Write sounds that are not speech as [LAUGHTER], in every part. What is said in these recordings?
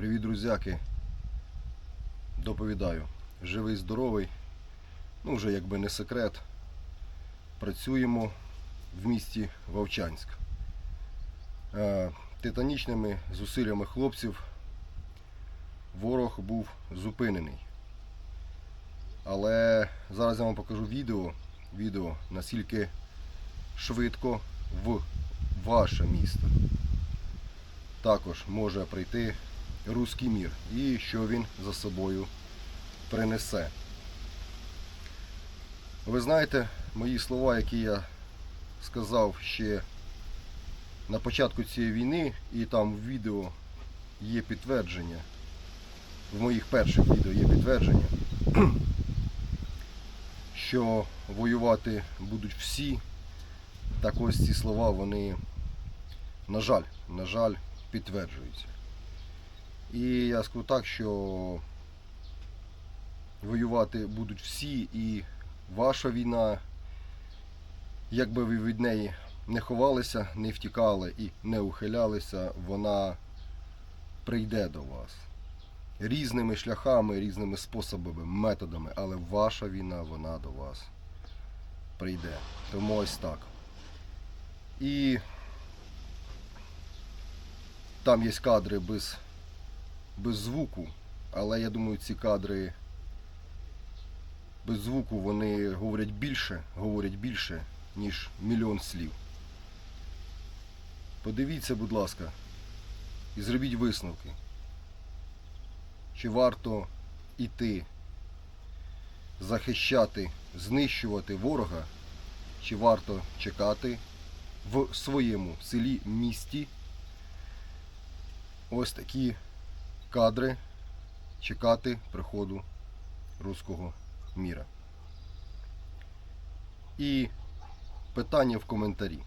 Привіт, друзяки. Доповідаю. Живий, здоровий. Ну, вже якби не секрет. Працюємо в місті Вовчанськ. Е, Титанічними зусиллями хлопців ворог був зупинений. Але зараз я вам покажу відео, відео наскільки швидко в ваше місто також може прийти руський мір і що він за собою принесе. Ви знаєте мої слова, які я сказав ще на початку цієї війни, і там в відео є підтвердження. В моїх перших відео є підтвердження, [CLEARS THROAT] що воювати будуть всі. Так ось ці слова, вони, на жаль, на жаль, підтверджуються. І я скажу так, що воювати будуть всі, і ваша війна, як би ви від неї не ховалися, не втікали і не ухилялися, вона прийде до вас. Різними шляхами, різними способами, методами, але ваша війна, вона до вас прийде. Тому ось так. І там є кадри без, без звуку, але я думаю, ці кадри без звуку вони говорять більше, говорять більше, ніж мільйон слів. Подивіться, будь ласка, і зробіть висновки. Чи варто іти захищати, знищувати ворога, чи варто чекати в своєму селі, місті ось такі кадри чекати приходу руського міра. І питання в коментарі.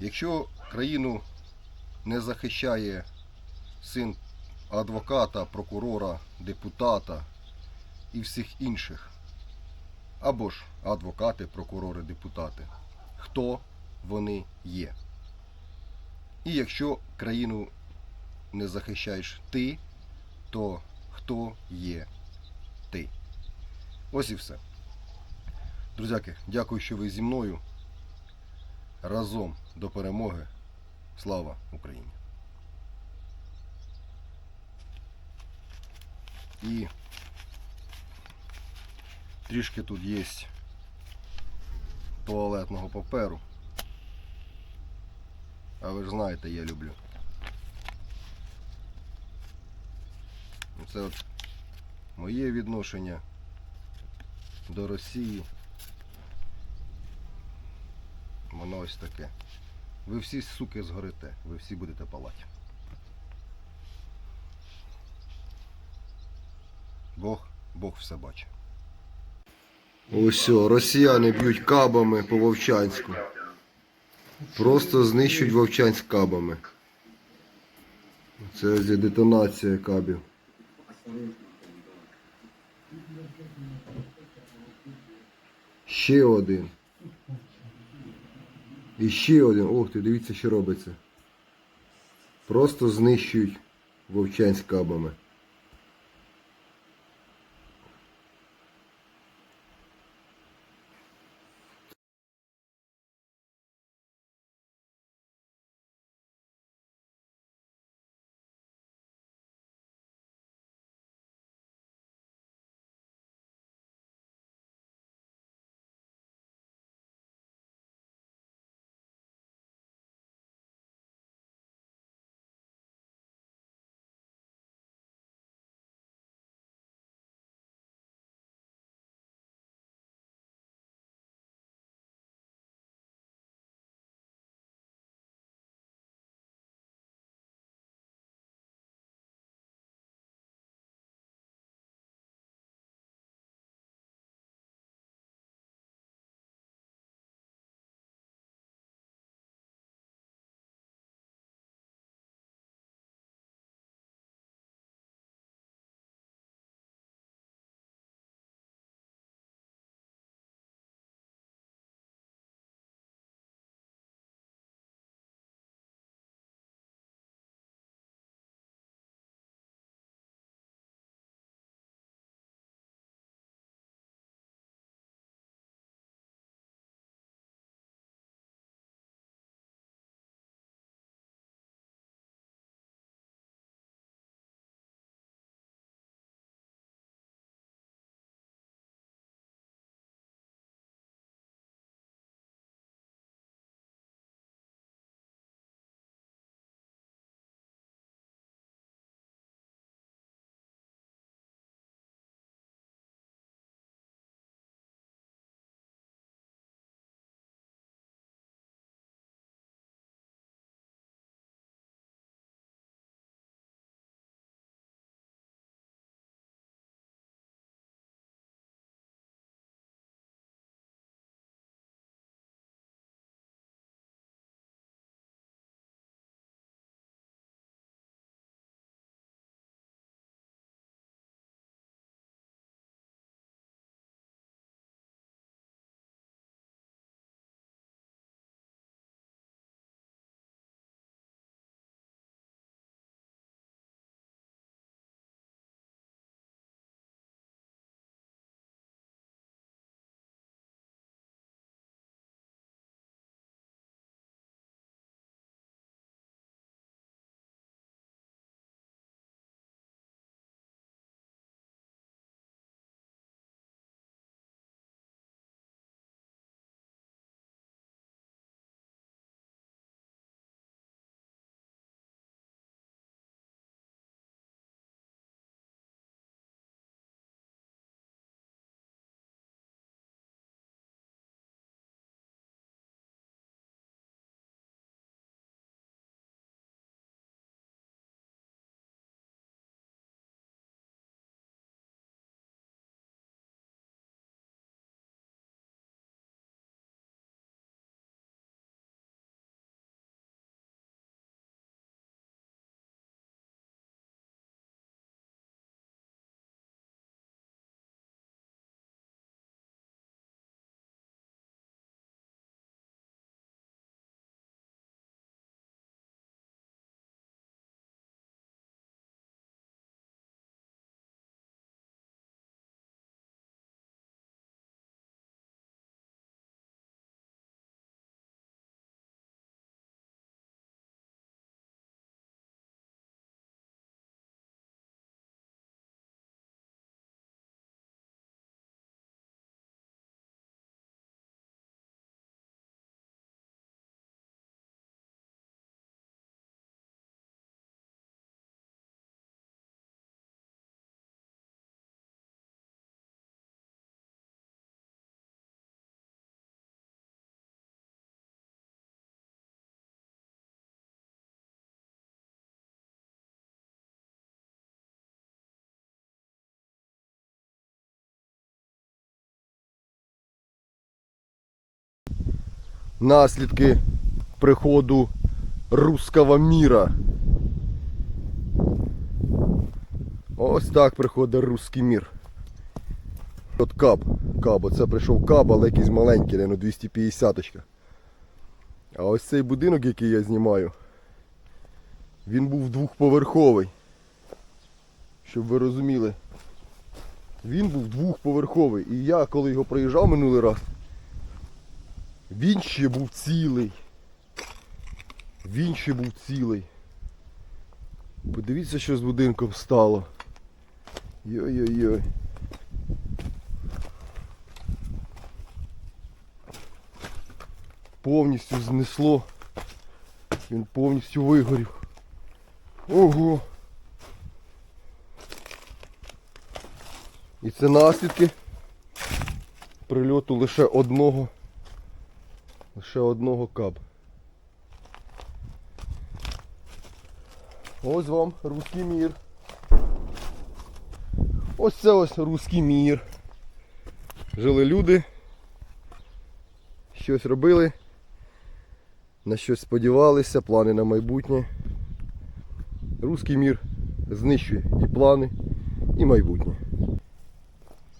Якщо країну не захищає син адвоката, прокурора, депутата і всіх інших, або ж адвокати, прокурори, депутати, хто вони є? І якщо країну не захищаєш ти, то хто є ти? Ось і все. Друзяки, дякую, що ви зі мною. Разом до перемоги. Слава Україні! І трішки тут є туалетного паперу. А ви ж знаєте, я люблю. Це от моє відношення до Росії. Воно ось таке. Ви всі, суки, згорите, ви всі будете палати. Бог, Бог все бачить. Ось, росіяни б'ють кабами по Вовчанську. Просто знищують Вовчанськ кабами. Це детонація кабів. Ще один. І ще один. Ох ти, дивіться, що робиться. Просто знищують вовчань з кабами. Наслідки приходу русского міра. Ось так приходить русський мір. От каб. Каб. Оце прийшов каб, але якийсь маленький, ну 250 -очка. А ось цей будинок, який я знімаю, він був двохповерховий. Щоб ви розуміли. Він був двохповерховий. І я, коли його проїжджав минулий раз, він ще був цілий. Він ще був цілий. Подивіться, що з будинком стало. Йой-йой-йой. Повністю знесло. Він повністю вигорів. Ого. І це наслідки прильоту лише одного. Лише одного каб. Ось вам руський мір. Ось це ось руський мір. Жили люди. Щось робили. На щось сподівалися, плани на майбутнє. Руський мір знищує і плани, і майбутнє.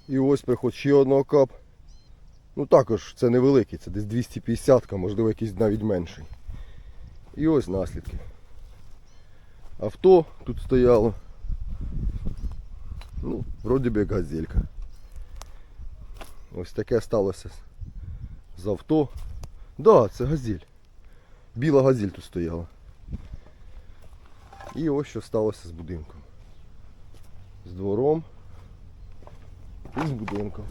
І ось приход ще одного кап. Ну також це невеликий, це десь 250, можливо якийсь навіть менший. І ось наслідки. Авто тут стояло. Ну, вроді би як газелька. Ось таке сталося з авто. Да, це газель. Біла газель тут стояла. І ось що сталося з будинком. З двором і з будинком.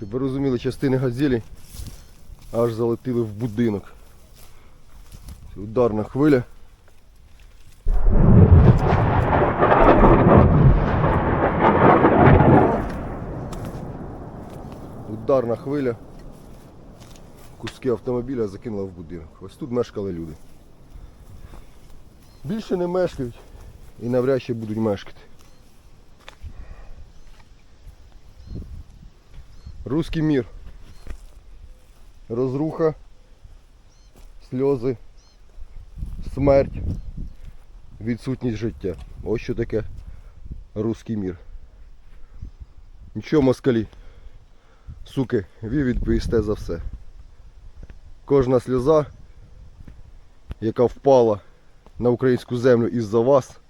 Щоб ви розуміли, частини газелі аж залетіли в будинок. Це ударна хвиля. Ударна хвиля. Куски автомобіля закинула в будинок. Ось тут мешкали люди. Більше не мешкають і навряд чи будуть мешкати. Руський мір. Розруха, сльози, смерть, відсутність життя. Ось що таке руський мір. Нічого москалі. Суки, ви відповісте за все. Кожна сльоза, яка впала на українську землю із-за вас,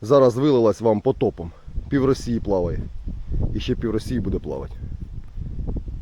зараз вилилась вам потопом. Пів Росії плаває. І ще пів Росії буде плавати.